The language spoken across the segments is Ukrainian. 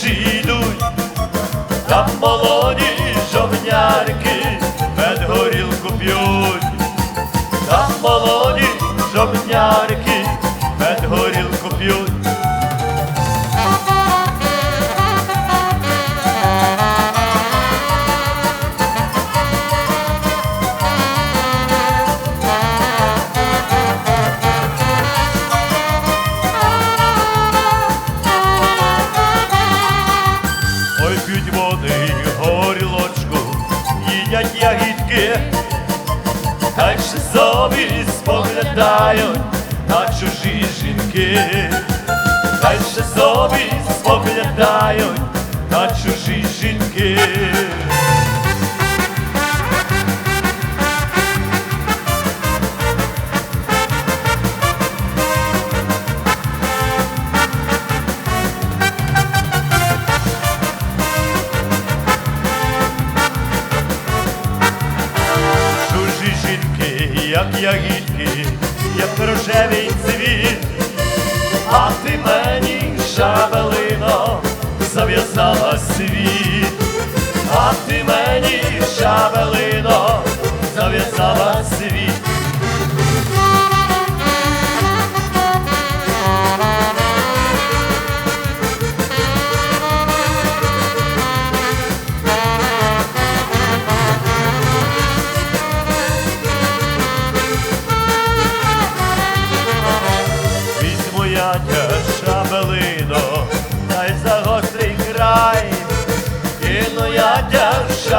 дощі йдуть, там молоді жовнярки мед горілку п'ють, там молоді жовнярки мед горілку їдять ягідки, хай ще зові споглядають на чужі жінки, хай ще собі споглядають на чужі жінки. Як ягідки, як рожевий цвіт, а ти мені шабелино зав'язала світ, а ти мені шабелино зав'язала світ.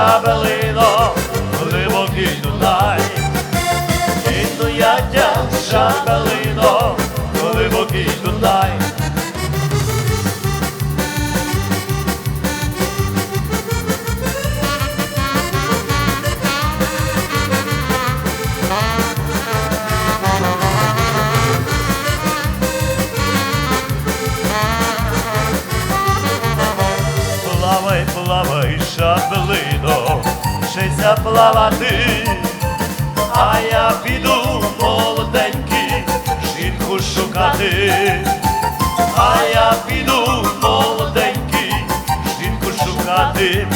Шабелино, глибокий Дунай, кину я тя шабелино, Плавай, плавай, шаблино, ще заплавати, а я піду молоденький, жінку шукати, а я піду молоденький, жінку шукати.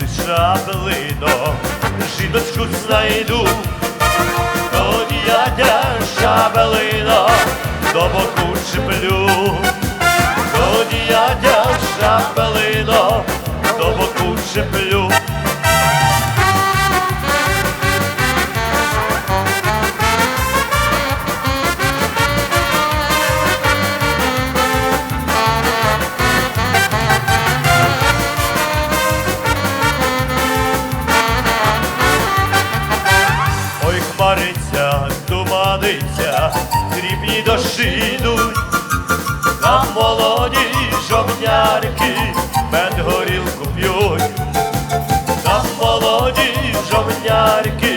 Я шабелино, жіночку знайду, тоді я тя до боку чіплю, тоді я тя хмариться, туманиться, дрібні дощі йдуть, там молоді жовнярки мед горілку п'ють, там молоді жовнярки